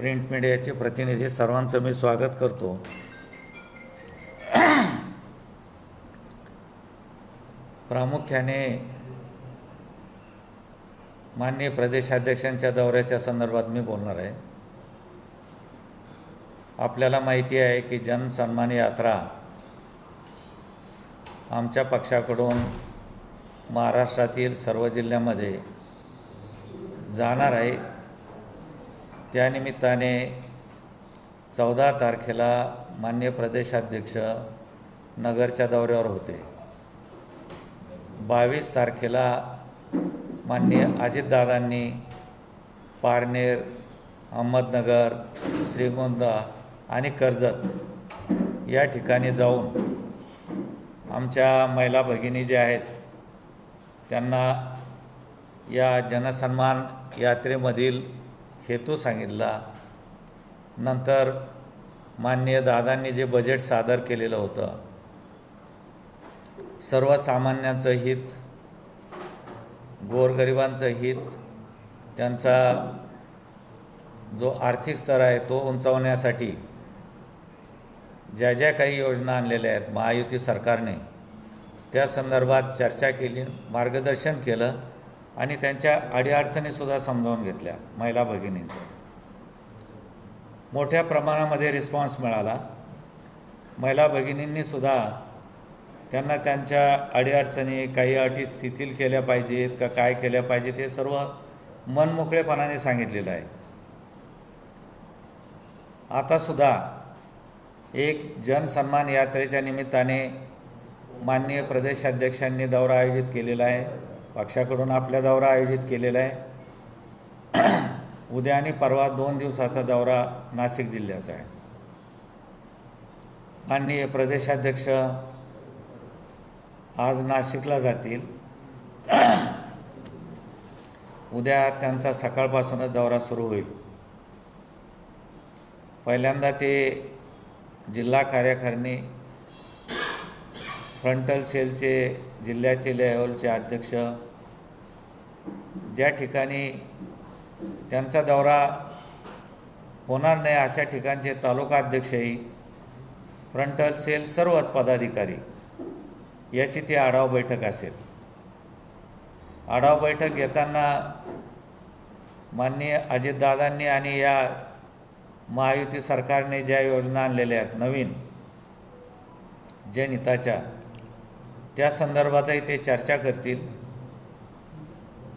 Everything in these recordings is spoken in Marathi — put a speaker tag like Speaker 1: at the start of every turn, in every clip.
Speaker 1: प्रिंट मीडियाचे प्रतिनिधी सर्वांचं मी स्वागत करतो. प्रामुख्याने माननीय प्रदेशाध्यक्षांच्या दौऱ्याच्या संदर्भात मी बोलणार आहे. आपल्याला माहिती आहे की जनसन्मान यात्रा आमच्या पक्षाकडून महाराष्ट्रातील सर्व जिल्ह्यामध्ये जाणार आहे. त्यानिमित्ताने चौदा तारखेला मान्य प्रदेशाध्यक्ष नगरच्या दौऱ्यावर होते. बावीस तारखेला मान्य अजितदादांनी पारनेर अहमदनगर श्रीगोंदा आणि कर्जत या ठिकाणी जाऊन आमच्या महिला भगिनी ज्या आहेत त्यांना या जनसन्मान यात्रेमधील हेतू सांगितला. नंतर माननीय दादांनी जे बजेट सादर केलेलं होतं सर्वसामान्यांचं हित गोरगरिबांचं हित त्यांचा जो आर्थिक स्तर आहे तो उंचावण्यासाठी ज्या ज्या काही योजना आणलेल्या आहेत महायुती सरकारने त्या संदर्भात चर्चा केली मार्गदर्शन केलं. आणि त्यांच्या अडीअडचणीसुद्धा समजावून घेतल्या महिला भगिनींचं. मोठ्या प्रमाणामध्ये रिस्पॉन्स मिळाला. महिला भगिनींनीसुद्धा त्यांना त्यांच्या अडीअडचणी काही अटी शिथिल केल्या पाहिजेत का काय केल्या पाहिजेत हे सर्व मनमोकळेपणाने सांगितलेलं आहे. आतासुद्धा एक जनसन्मान यात्रेच्या निमित्ताने माननीय प्रदेशाध्यक्षांनी दौरा आयोजित केलेला आहे. पक्षाकडून आपल्या दौरा आयोजित केलेला आहे. उद्या आणि परवा दोन दिवसाचा दौरा नाशिक जिल्ह्याचा आहे. माननीय प्रदेशाध्यक्ष आज नाशिकला जातील. उद्या त्यांचा सकाळपासूनच दौरा सुरू होईल. पहिल्यांदा ते जिल्हा कार्यकारिणी फ्रंटल सेलचे जिल्ह्याचे लेवलचे अध्यक्ष ज्या ठिकाणी त्यांचा दौरा होणार नाही अशा ठिकाणचे तालुका अध्यक्षही फ्रंटल सेल सर्वच पदाधिकारी याची ती आढावा बैठक असेल. आढावा बैठक घेताना माननीय अजितदादांनी आणि या महायुती सरकारने ज्या योजना आणलेल्या आहेत नवीन जनहिताच्या त्या संदर्भातही ते चर्चा करतील.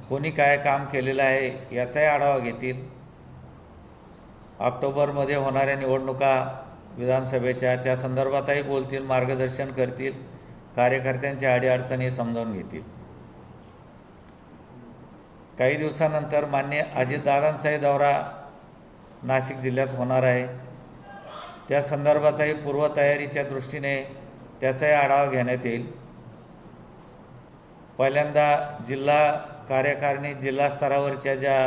Speaker 1: कोणी काय काम केलेलं आहे याचाही आढावा घेतील. ऑक्टोबरमध्ये होणाऱ्या निवडणुका विधानसभेच्या त्या संदर्भातही बोलतील मार्गदर्शन करतील कार्यकर्त्यांच्या अडीअडचणी समजावून घेतील. काही दिवसानंतर मान्य अजितदादांचाही दौरा नाशिक जिल्ह्यात होणार आहे. त्या संदर्भातही पूर्वतयारीच्या दृष्टीने त्याचाही आढावा घेण्यात येईल. पहिल्यांदा जिल्हा कार्यकारिणी जिल्हा स्तरावरच्या ज्या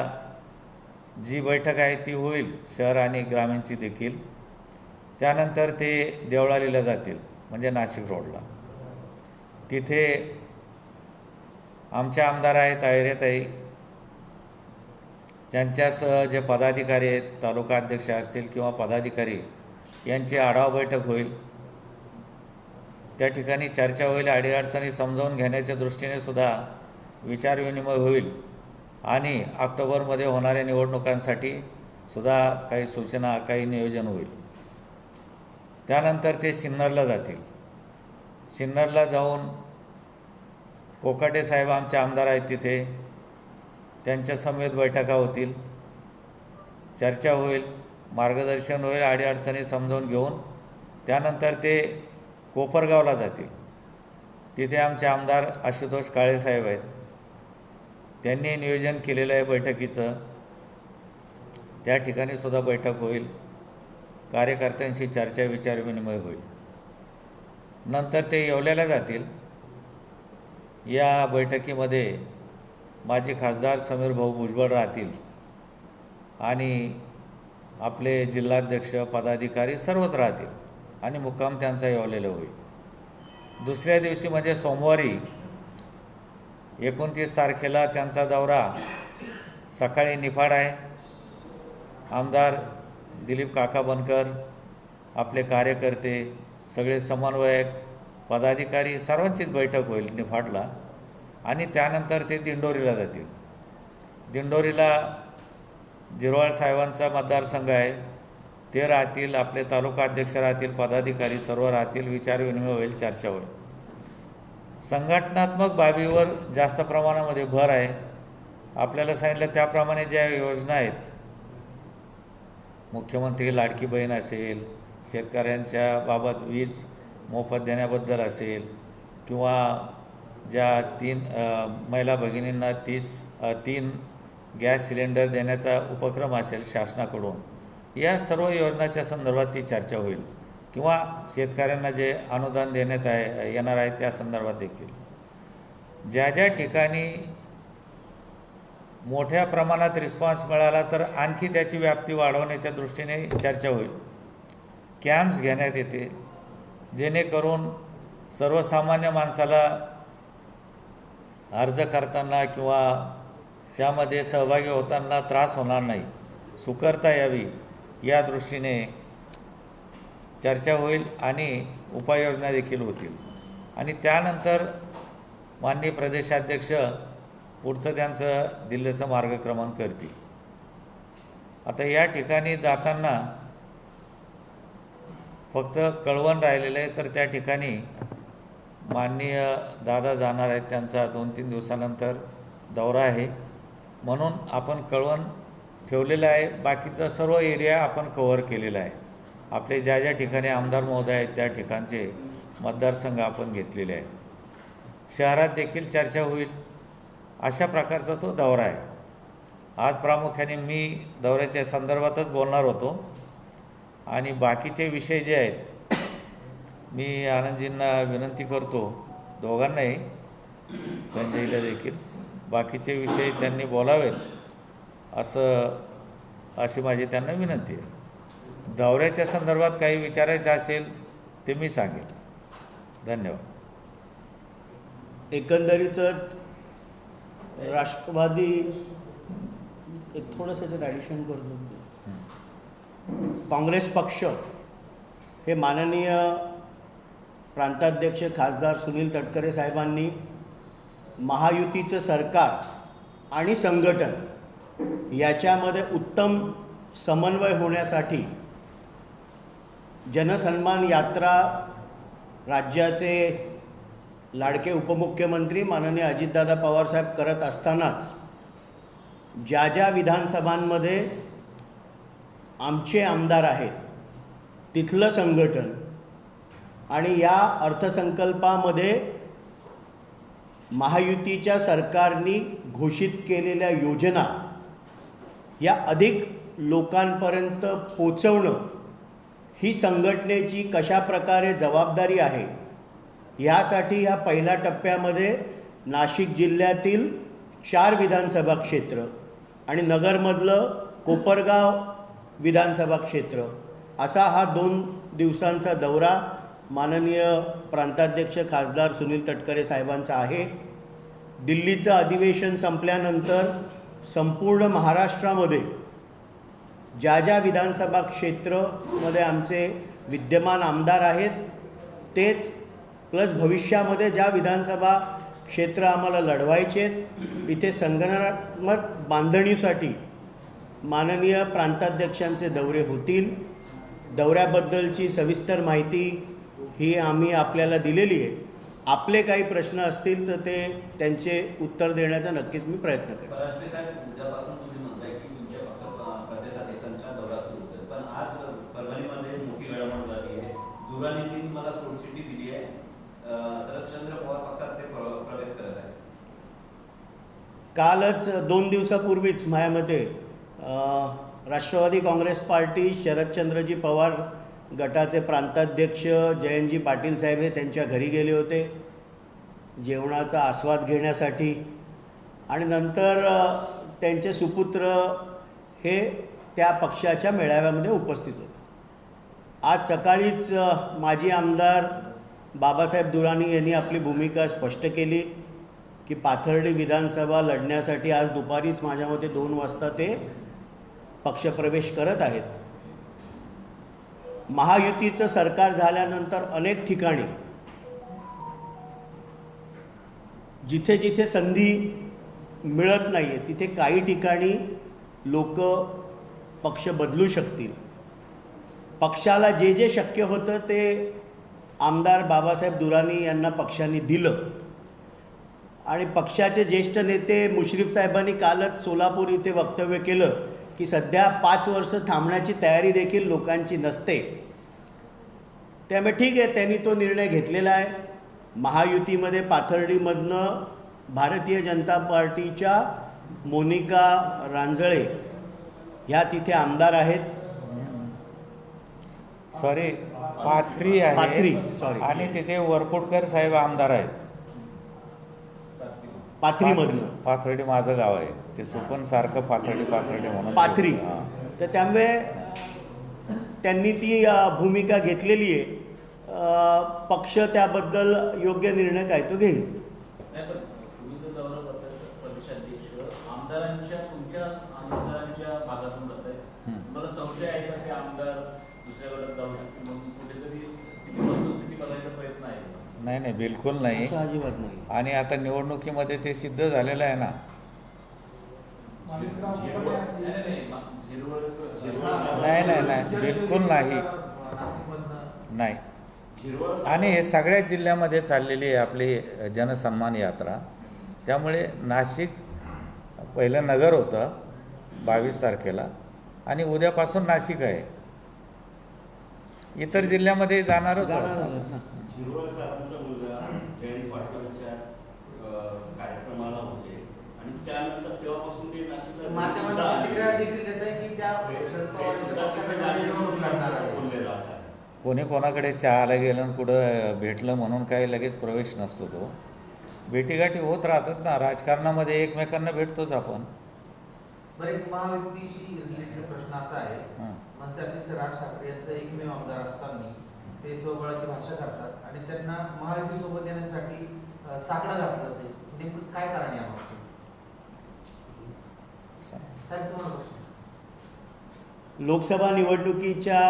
Speaker 1: जी बैठक आहे ती होईल शहर आणि ग्रामीणची देखील. त्यानंतर ते देवळालीला जातील म्हणजे नाशिक रोडला. तिथे आमचे आमदार आहेत आयरेताई त्यांच्यासह जे पदाधिकारी आहेत तालुका अध्यक्ष असतील किंवा पदाधिकारी यांची आढावा बैठक होईल. त्या ठिकाणी चर्चा होईल अडीअडचणी समजावून घेण्याच्या दृष्टीने सुद्धा विचारविनिमय होईल आणि ऑक्टोबरमध्ये होणाऱ्या निवडणुकांसाठी सुद्धा काही सूचना काही नियोजन होईल. त्यानंतर ते सिन्नरला जातील. सिन्नरला जाऊन कोकाटे साहेब आमचे आमदार आहेत तिथे. त्यांच्या समेत बैठका होतील. चर्चा होईल मार्गदर्शन होईल अडीअडचणी समजावून घेऊन त्यानंतर ते कोपरगावला जातील. तिथे आमचे आमदार आशुतोष काळेसाहेब आहेत. त्यांनी नियोजन केलेलं आहे बैठकीचं. त्या ठिकाणी सुद्धा बैठक होईल. कार्यकर्त्यांशी चर्चा विचारविनिमय होईल. नंतर ते येवल्याला जातील. या बैठकीमध्ये माजी खासदार समीर भाऊ भुजबळ राहतील. आणि आपले जिल्हाध्यक्ष पदाधिकारी सर्वच राहतील. आणि मुक्काम त्यांचा येवलेला होईल. दुसऱ्या दिवशी म्हणजे सोमवारी एकोणतीस तारखेला त्यांचा दौरा सकाळी निफाड आहे. आमदार दिलीप काका बनकर आपले कार्यकर्ते सगळे समन्वयक पदाधिकारी सर्वांचीच बैठक होईल निफाडला आणि त्यानंतर ते दिंडोरीला जातील. दिंडोरीला जिरवाळ साहेबांचा मतदारसंघ आहे. ते राहतील आपले तालुका अध्यक्ष राहतील पदाधिकारी सर्व राहतील विचारविनिमय होईल चर्चा होईल. संघटनात्मक बाबीवर जास्त प्रमाणामध्ये भर आहे. आपल्याला सांगितलं त्याप्रमाणे ज्या योजना आहेत मुख्यमंत्री लाडकी बहीण असेल शेतकऱ्यांच्या बाबत वीज मोफत देण्याबद्दल असेल किंवा ज्या तीन महिला भगिनींना तीस तीन गॅस सिलेंडर देण्याचा उपक्रम असेल शासनाकडून या सर्व योजनाच्या संदर्भात ती चर्चा होईल. किंवा शेतकऱ्यांना जे अनुदान देण्यात आहे येणार आहे त्या संदर्भात देखील. ज्या ज्या ठिकाणी मोठ्या प्रमाणात रिस्पॉन्स मिळाला तर आणखी त्याची व्याप्ती वाढवण्याच्या दृष्टीने चर्चा होईल. कॅम्प्स घेण्यात येते जेणेकरून सर्वसामान्य माणसाला अर्ज करताना किंवा त्यामध्ये सहभागी होताना त्रास होणार नाही. सुकरता यावी. या दृष्टीने चर्चा होईल आणि उपाययोजना देखील होतील. आणि त्यानंतर माननीय प्रदेशाध्यक्ष पुढचं त्यांचं दिल्लीचं मार्गक्रमण करतील. आता या ठिकाणी जाताना फक्त कळवण राहिलेलं आहे तर त्या ठिकाणी माननीय दादा जाणार आहेत त्यांचा दोन तीन दिवसानंतर दौरा आहे. म्हणून आपण कळवण ठेवलेलं आहे. बाकीचा सर्व एरिया आपण कव्हर केलेला आहे. आपले ज्या ज्या ठिकाणी आमदार महोदय आहेत त्या ठिकाणचे मतदारसंघ आपण घेतलेले आहे शहरात देखील चर्चा होईल. अशा प्रकारचा तो दौरा आहे. आज प्रामुख्याने मी दौऱ्याच्या संदर्भातच बोलणार होतो. आणि बाकीचे विषय जे आहेत मी आनंदजींना विनंती करतो दोघांनाही संजयला देखील. बाकीचे विषय त्यांनी बोलावेत. असं अशी माझी त्यांना विनंती आहे. दौऱ्याच्या संदर्भात काही विचारायचं असेल ते मी सांगेन. धन्यवाद.
Speaker 2: एकंदरीतच राष्ट्रवादी एक थोडंसं याच्यात ॲडिशन करतो काँग्रेस पक्ष हे माननीय प्रांताध्यक्ष खासदार सुनील तटकरे साहेबांनी महायुतीचं सरकार आणि संघटन याच्यामध्ये उत्तम समन्वय होण्यासाठी जनसन्मान यात्रा राज्याचे लाडके उपमुख्यमंत्री माननीय अजितदादा पवारसाहेब करत असतानाच ज्या ज्या विधानसभांमध्ये आमचे आमदार आहेत तिथलं संघटन आणि या अर्थसंकल्पामध्ये महायुतीच्या सरकारनी घोषित केलेल्या योजना या अधिक लोकांपर्यंत पोचवणं ही संघटनेची कशा प्रकारे जबाबदारी आहे ह्यासाठी ह्या पहिल्या टप्प्यामध्ये नाशिक जिल्ह्यातील चार विधानसभा क्षेत्र आणि नगरमधलं कोपरगाव विधानसभा क्षेत्र असा हा दोन दिवसांचा दौरा माननीय प्रांताध्यक्ष खासदार सुनील तटकरे साहेबांचा आहे. दिल्लीचं अधिवेशन संपल्यानंतर संपूर्ण महाराष्ट्रामध्ये ज्या ज्या विधानसभा क्षेत्रमध्ये आमचे विद्यमान आमदार आहेत तेच प्लस भविष्यामध्ये ज्या विधानसभा क्षेत्र आम्हाला लढवायचे आहेत इथे संगणनात्मक बांधणीसाठी माननीय प्रांताध्यक्षांचे दौरे होतील. दौऱ्याबद्दलची सविस्तर माहिती ही आम्ही आपल्याला दिलेली आहे. आपले काही प्रश्न असतील तर ते त्यांचे उत्तर देण्याचा नक्कीच मी प्रयत्न करेन. कालच दोन दिवसापूर्वीच माझ्यामध्ये अ, राष्ट्रवादी काँग्रेस पार्टी शरदचंद्रजी पवार गटाचे प्रांताध्यक्ष जयंतजी पाटील साहेब हे त्यांच्या घरी गेले होते. जेवणाचा आस्वाद घेण्यासाठी. आणि नंतर त्यांचे सुपुत्र हे त्या पक्षाच्या मेळाव्यामध्ये उपस्थित होते. आज सकाळीच माजी आमदार बाबासाहेब दुराणी यांनी आपली भूमिका स्पष्ट केली की पाथर्डी विधानसभा लढण्यासाठी आज दुपारीच माझ्या मते दोन वाजता ते पक्षप्रवेश करत आहेत. महायुतीचं सरकार झाल्यानंतर अनेक ठिकाणी जिथे जिथे संधी मिळत नाही आहे तिथे काही ठिकाणी लोक पक्ष बदलू शकतील. पक्षाला जे जे शक्य होतं ते आमदार बाबासाहेब दुरानी यांना पक्षाने दिलं. आणि पक्षाचे ज्येष्ठ नेते मुश्रीफ साहेबांनी कालच सोलापूर इथे वक्तव्य केलं की सध्या पाच वर्ष थांबण्याची तयारी देखील लोकांची नसते. त्यामुळे ठीक आहे त्यांनी तो निर्णय घेतलेला आहे. महायुतीमध्ये पाथर्डीमधनं भारतीय जनता पार्टीच्या मोनिका रांजळे ह्या तिथे आमदार आहेत.
Speaker 1: सॉरी पाथरी आहे
Speaker 2: sorry.
Speaker 1: आणि तिथे वरपुडकर साहेब आमदार आहेत.
Speaker 2: पाथरीमधनं
Speaker 1: पाथर्डी माझं गाव आहे. ते चुकून सारखं पाथर्डी पाथर्डी म्हणून
Speaker 2: पाथरी.
Speaker 1: हां.
Speaker 2: तर त्यामुळे त्यांनी ती भूमिका घेतलेली आहे. पक्ष त्याबद्दल योग्य निर्णय काय तो घेईल.
Speaker 3: आमदारांच्या तुमच्या आमदारांच्या भागातून जात आहे
Speaker 1: हं.
Speaker 3: मला संशय आहे का ते आमदार दुसऱ्याकडे जाऊ शकतील म्हणून कुठेतरी किती वस्तुस्थिती बघायचा प्रयत्न आहे का?
Speaker 1: नाही नाही बिलकुल नाही.
Speaker 2: असं अजिबात नाही.
Speaker 1: आणि आता निवडणुकीमध्ये ते सिद्ध झालेलं आहे ना.
Speaker 3: नाही, नाही, नाही,
Speaker 1: बिलकुल नाही. नाही. आणि हे सगळ्याच जिल्ह्यामध्ये चाललेली आहे आपली जनसन्मान यात्रा. त्यामुळे नाशिक पहिलं नगर होतं बावीस तारखेला आणि उद्यापासून नाशिक आहे. इतर जिल्ह्यामध्ये जाणारच
Speaker 2: जाणार
Speaker 1: होतं.
Speaker 2: आहोत ना.
Speaker 4: शिरवळ साहेबांचा मुलगा जयंत पाटलांच्या अं, कार्यक्रमाला होते आणि त्यानंतर तेव्हापासून ते नाशिकला
Speaker 5: माध्यमांना
Speaker 4: सुद्धा
Speaker 5: प्रतिक्रिया
Speaker 4: आले.
Speaker 5: देखील देत आहे की त्या
Speaker 4: ते
Speaker 5: शरद
Speaker 4: सुद्धा
Speaker 5: पवारांच्या
Speaker 4: तिकडे
Speaker 5: पक्षाकडे
Speaker 4: नाशिक
Speaker 5: निवडणूक लढणार आहे.
Speaker 4: बोलले जातात
Speaker 1: कोणी कोणाकडे चहाला गेलं आणि कुठं भेटलं म्हणून काही लगेच प्रवेश नसतो तो. भेटीगाठी होत राहतात ना राजकारणामध्ये एकमेकांना भेटतोच आपण.
Speaker 5: प्रश्न असा आहे.
Speaker 1: हं.
Speaker 5: मनसे अध्यक्ष राज ठाकरे यांचे एकमेव आमदार असताना ते स्वबळाची भाषा करतात आणि त्यांना महायुती सोबत येण्यासाठी साकडं घातलं जाते. नेमकं काय कारण आहे साहेब तुम्हाला
Speaker 2: लोकसभा निवडणुकीच्या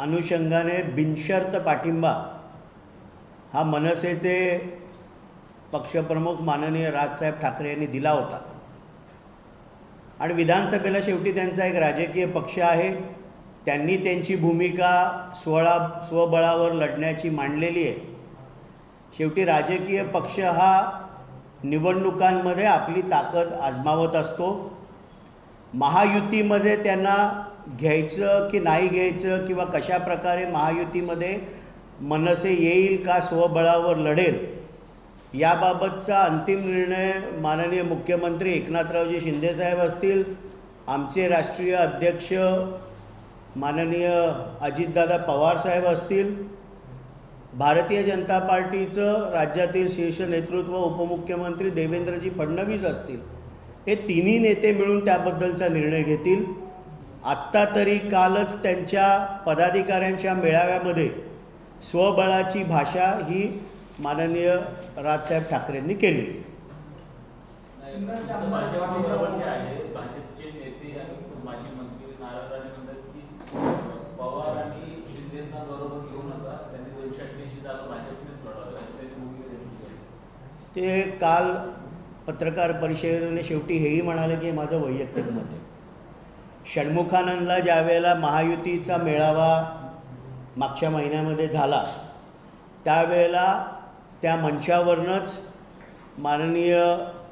Speaker 2: अनुषंगाने बिनशर्त पाठिंबा हा मनसेचे पक्षप्रमुख माननीय राजसाहेब ठाकरे यांनी दिला होता. आणि विधानसभेला शेवटी त्यांचा एक राजकीय पक्ष आहे. त्यांनी त्यांची भूमिका स्वळा स्वबळावर लढण्याची मांडलेली आहे. शेवटी राजकीय पक्ष हा निवडणुकांमध्ये आपली ताकद आजमावत असतो. महायुतीमध्ये त्यांना घ्यायचं की नाही घ्यायचं किंवा कशा प्रकारे महायुतीमध्ये मनसे येईल का स्वबळावर लढेल याबाबतचा अंतिम निर्णय माननीय मुख्यमंत्री एकनाथरावजी शिंदेसाहेब असतील. आमचे राष्ट्रीय अध्यक्ष माननीय अजितदादा पवारसाहेब असतील. भारतीय जनता पार्टीचं राज्यातील शीर्ष नेतृत्व उपमुख्यमंत्री देवेंद्रजी फडणवीस असतील. हे तिन्ही नेते मिळून त्याबद्दलचा निर्णय घेतील. आत्ता तरी कालच त्यांच्या पदाधिकाऱ्यांच्या मेळाव्यामध्ये स्वबळाची भाषा ही माननीय राजसाहेब ठाकरेंनी केली. ते काल पत्रकार परिषदेने शेवटी हेही म्हणाले की माझं वैयक्तिक मत आहे षण्मुखानंदला ज्या वेळेला महायुतीचा मेळावा मागच्या महिन्यामध्ये झाला त्यावेळेला त्या मंचावरनंच माननीय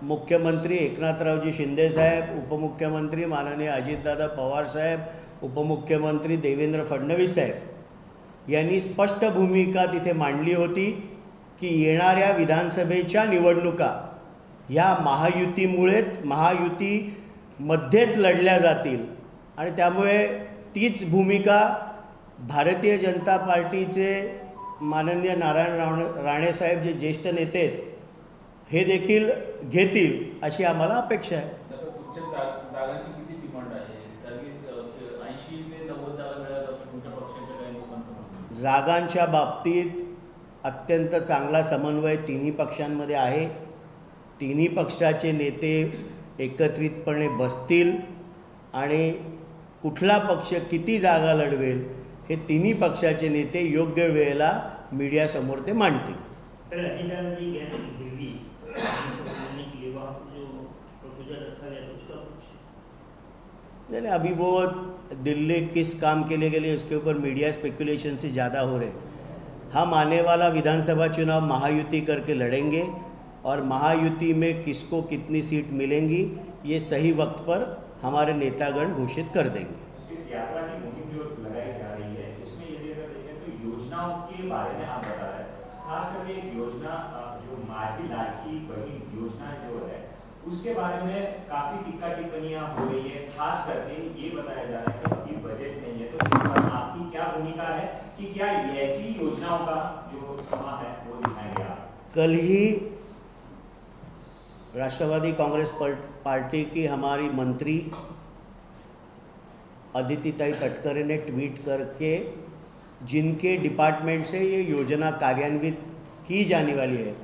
Speaker 2: मुख्यमंत्री एकनाथरावजी शिंदेसाहेब उपमुख्यमंत्री माननीय अजितदादा पवारसाहेब उपमुख्यमंत्री देवेंद्र फडणवीस साहेब यांनी स्पष्ट भूमिका तिथे मांडली होती की येणाऱ्या विधानसभेच्या निवडणुका ह्या महायुतीमुळेच महायुतीमध्येच लढल्या जातील. आणि त्यामुळे तीच भूमिका भारतीय जनता पार्टीचे माननीय नारायण राणे राणेसाहेब जे ज्येष्ठ नेते आहेत हे देखील घेतील अशी आम्हाला अपेक्षा आहे. जागांच्या बाबतीत अत्यंत चांगला समन्वय तिन्ही पक्षांमध्ये आहे. तिन्ही पक्षाचे नेते एकत्रितपणे बसतील आणि कुठला पक्ष किती जागा लढवेल हे तिन्ही पक्षाचे नेते योग्य वेळेला मीडियासमोर ते मांडतील.
Speaker 6: है
Speaker 2: नहीं अभी वो दिल्ली किस काम के लिए के लिए उसके ऊपर मीडिया स्पेकुलेशन से ज़्यादा हो रहे हम आने वाला विधानसभा चुनाव महायुति करके लड़ेंगे और महायुति में किसको कितनी सीट मिलेंगी ये सही वक्त पर हमारे नेतागण घोषित कर देंगे।
Speaker 7: इस यात्रा की मुहिम जो लगाई जा रही है इसमें यदि अगर देखें तो योजनाओं के बारे में आप बता रहे हैं। खास करके एक योजना जो माझी लाडकी बहन योजना जो है उसके बारे में काफ़ी टिक्का टिप्पणियाँ हो रही है। खास करके ये बताया जा रहा है कि अभी बजट नहीं है तो इस पर आपकी क्या भूमिका है कि क्या ऐसी योजनाओं का जो समा है वो दिखाएँगे आप।
Speaker 2: कल ही राष्ट्रवादी कांग्रेस पार्टी की हमारी मंत्री अदितिताई तटकरे ने ट्वीट करके जिनके डिपार्टमेंट से ये योजना कार्यान्वित की जाने वाली है,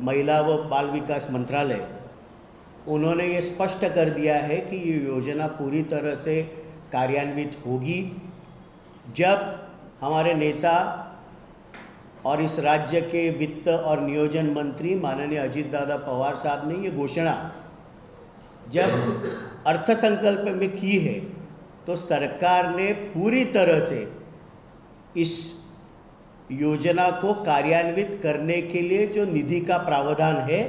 Speaker 2: महिला व बाल विकास मंत्रालय, उन्होंने ये स्पष्ट कर दिया है कि ये योजना पूरी तरह से कार्यान्वित होगी। जब हमारे नेता और इस राज्य के वित्त और नियोजन मंत्री माननीय अजीत दादा पवार साहब ने ये घोषणा जब अर्थसंकल्प में की है तो सरकार ने पूरी तरह से इस योजना को कार्यान्वित करने के लिए जो निधि का प्रावधान है,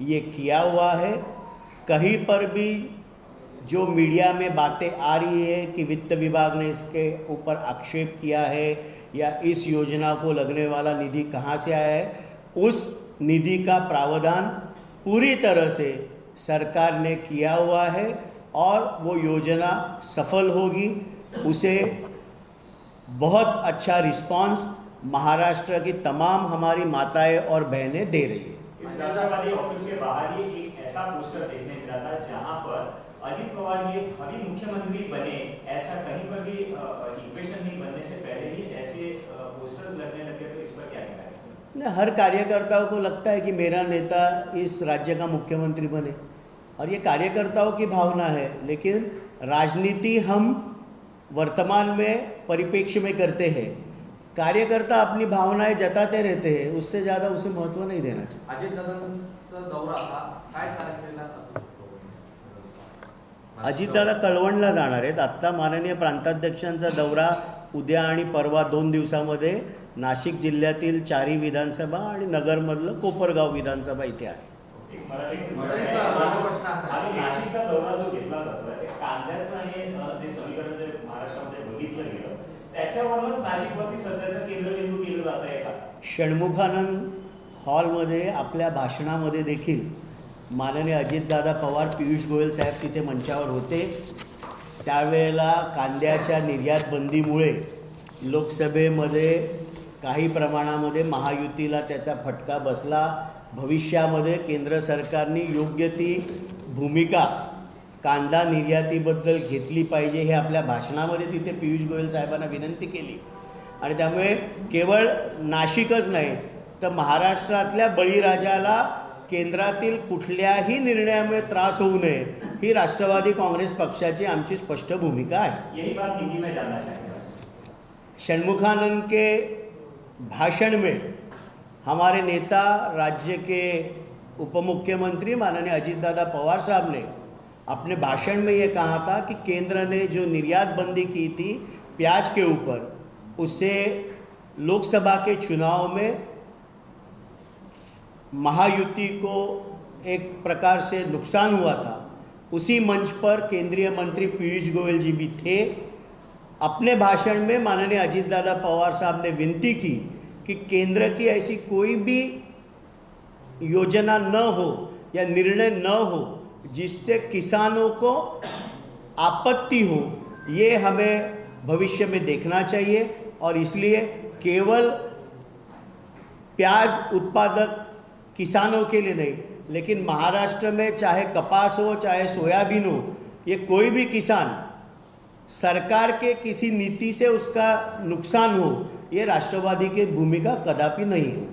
Speaker 2: ये किया हुआ है। कहीं पर भी जो मीडिया में बातें आ रही है कि वित्त विभाग ने इसके ऊपर आक्षेप किया है या इस योजना को लगने वाला निधि कहाँ से आया है? उस निधि का प्रावधान पूरी तरह से सरकार ने किया हुआ है और वो योजना सफल होगी। उसे बहुत अच्छा रिस्पांस महाराष्ट्र की तमाम हमारी माताएँ और बहनें दे रही है।
Speaker 7: इस ऑफ़िस के बाहर ये एक ऐसा पोस्टर देखने मिला था जहाँ पर अजित पवार ये भावी मुख्यमंत्री बने ऐसा कहीं पर भी इक्वेशन नहीं बनने से पहले ही ऐसे पोस्टर्स लगने लगे तो इस पर क्या कहना है
Speaker 2: न हर कार्यकर्ताओं को लगता है कि मेरा नेता इस राज्य का मुख्यमंत्री बने। और ये कार्यकर्ताओं की भावना है लेकिन राजनीति हम वर्तमान में परिप्रेक्ष्य में करते हैं। कार्यकर्ता अपनी भावनाएँ जताते रहते हैं उससे ज़्यादा उसे महत्व नहीं देना चाहिए।
Speaker 5: अजितदादांचा दौरा हा
Speaker 2: अजितदादा कळवणला जाणार आहेत. आत्ता माननीय प्रांताध्यक्षांचा दौरा उद्या आणि परवा दोन दिवसामध्ये नाशिक जिल्ह्यातील चारी विधानसभा आणि नगरमधलं कोपरगाव विधानसभा इथे आहे.
Speaker 7: एक मराठी
Speaker 5: सर, एक माझा प्रश्न असा. आहे
Speaker 7: आणि
Speaker 5: की-
Speaker 7: नाशिकचा दौरा जो घेतला जातोय ते कांद्याचं आणि अ, जे समीकरण जे महाराष्ट्रामध्ये बघितलं गेलं त्याच्यावरूनच नाशिकवरती सध्याचं केंद्रबिंदू केलं जात आहे का?
Speaker 2: षण्मुखानंद हॉलमध्ये आपल्या भाषणामध्ये देखील माननीय अजितदादा पवार पियुष गोयल साहेब तिथे मंचावर होते. त्यावेळेला कांद्याच्या निर्यात बंदीमुळे लोकसभेमध्ये काही प्रमाणामध्ये महायुतीला त्याचा फटका बसला. भविष्यामध्ये केंद्र सरकारने योग्य ती भूमिका कांदा निर्यातीबद्दल घेतली पाहिजे हे आपल्या भाषणामध्ये तिथे पियुष गोयल साहेबांना विनंती केली. आणि त्यामुळे केवळ नाशिकच नाही तर महाराष्ट्रातल्या बळीराजाला केंद्रातील कुठल्याही निर्णयामुळे त्रास होऊ नये ही राष्ट्रवादी काँग्रेस पक्षाची आमची स्पष्ट भूमिका आहे.
Speaker 7: यही बात में जानना चाहेंगे
Speaker 2: षण्मुखानंद के भाषण में हमारे नेता राज्य के उप मुख्यमंत्री माननीय अजीतदादा पवार साहब ने अपने भाषण में ये कहा था कि केंद्र ने जो निर्यात बंदी की थी प्याज के ऊपर उससे लोकसभा के चुनाव में महायुति को एक प्रकार से नुकसान हुआ था। उसी मंच पर केंद्रीय मंत्री पीयूष गोयल जी भी थे। अपने भाषण में माननीय अजीत दादा पवार साहब ने विनती की कि केंद्र की ऐसी कोई भी योजना न हो या निर्णय न हो जिससे किसानों को आपत्ति हो, ये हमें भविष्य में देखना चाहिए और इसलिए केवल प्याज उत्पादक किसानों के लिए नहीं लेकिन महाराष्ट्र में चाहे कपास हो चाहे सोयाबीन हो ये कोई भी किसान सरकार के किसी नीति से उसका नुकसान हो ये राष्ट्रवादी की भूमिका कदापि नहीं हो।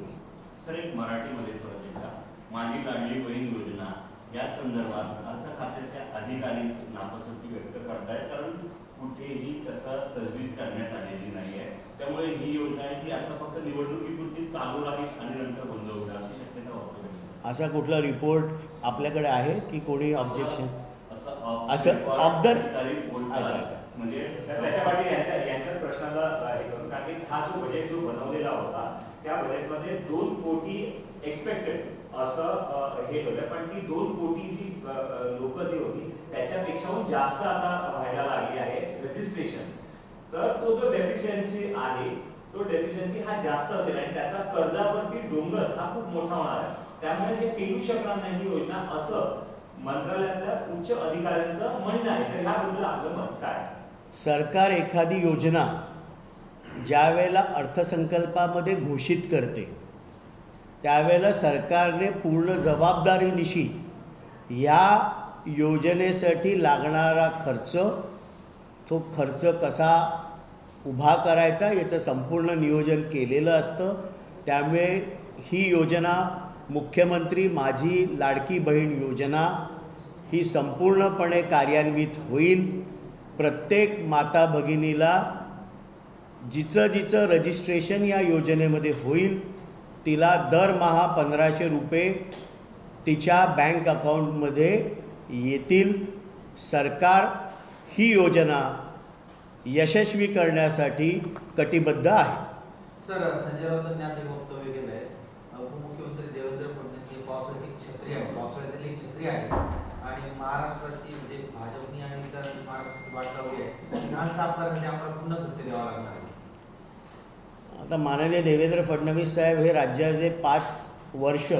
Speaker 8: सर एक मराठीमध्ये परत माझी काढली बहीण योजना या संदर्भात अर्थ खात्याच्या अधिकारी नापसंती व्यक्त करतायत कारण कुठेही तसा तजवीज करण्यात आलेली नाही आहे त्यामुळे ही योजना आहे ती आता फक्त निवडणुकीपुरती चालू राहील आणि नंतर बंद होईल अशी शक्यता वाटते
Speaker 2: असा कुठला रिपोर्ट आपल्याकडे आहे की कोणी ऑब्जेक्शन
Speaker 8: असं बोलतात म्हणजे
Speaker 7: यांच्याच प्रश्नाला हे करून कारण की हा जो बजेट जो बनवलेला होता त्या बजेटमध्ये दोन कोटी एक्सपेक्टेड असं हे ठेवलं पण ती दोन कोटी जी लोक जी होती त्याच्यापेक्षाहून जास्त आता व्हायला लागली आहे रजिस्ट्रेशन तर तो जो डेफिशियन्सी आहे तो डेफिशियन्सी हा जास्त असेल आणि त्याचा कर्जावरती डोंगर हा खूप मोठा होणार आहे. त्यामुळे हे पेलू शकणार नाही ही योजना असं मंत्रालयातल्या उच्च अधिकाऱ्यांचं म्हणणं आहे. तर ह्याबद्दल आपलं मत काय?
Speaker 2: सरकार एखादी योजना ज्या वेळेला अर्थसंकल्पामध्ये घोषित करते त्यावेळेला सरकारने पूर्ण जबाबदारीनिशी या योजनेसाठी लागणारा खर्च तो खर्च कसा उभा करायचा याचं संपूर्ण नियोजन केलेलं असतं. त्यामुळे ही योजना मुख्यमंत्री माझी लाडकी बहीण योजना ही संपूर्णपणे कार्यान्वित होईल. प्रत्येक माता भगिनीला जिचं जिचं रजिस्ट्रेशन या योजनेमध्ये होईल तिला दरमहा पंधराशे रुपये तिच्या बँक अकाउंटमध्ये येतील. सरकार ही योजना यशस्वी करण्यासाठी कटिबद्ध आहे.
Speaker 5: सर संजय राऊतांनी आज एक वक्तव्य केलं आहे उपमुख्यमंत्री देवेंद्र फडणवीस हे पावसाळ्याची एक छत्री आहे छत्री आहे. आणि महाराष्ट्राची म्हणजे भाजपनी आणि इतर महाराष्ट्राची वाट लावली आहे. ती घाण साफ करण्यासाठी आम्हाला पुन्हा सत्य द्यावं लागणार. आहे
Speaker 2: आता माननीय देवेंद्र फडणवीस साहेब हे राज्याचे पाच वर्ष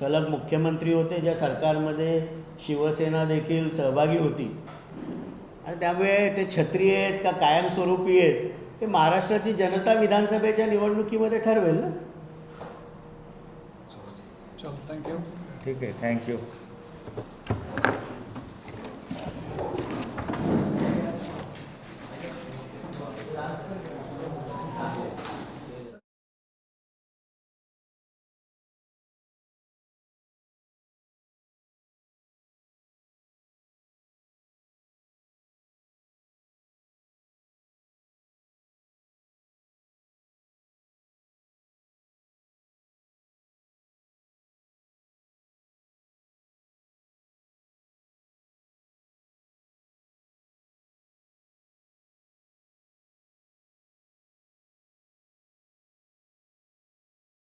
Speaker 2: सलग मुख्यमंत्री होते ज्या सरकारमध्ये शिवसेना देखील सहभागी होती. आणि त्यामुळे ते छत्री आहेत का कायमस्वरूपी आहेत हे महाराष्ट्राची जनता विधानसभेच्या निवडणुकीमध्ये ठरवेल ना?
Speaker 1: ठीक है थैंक यू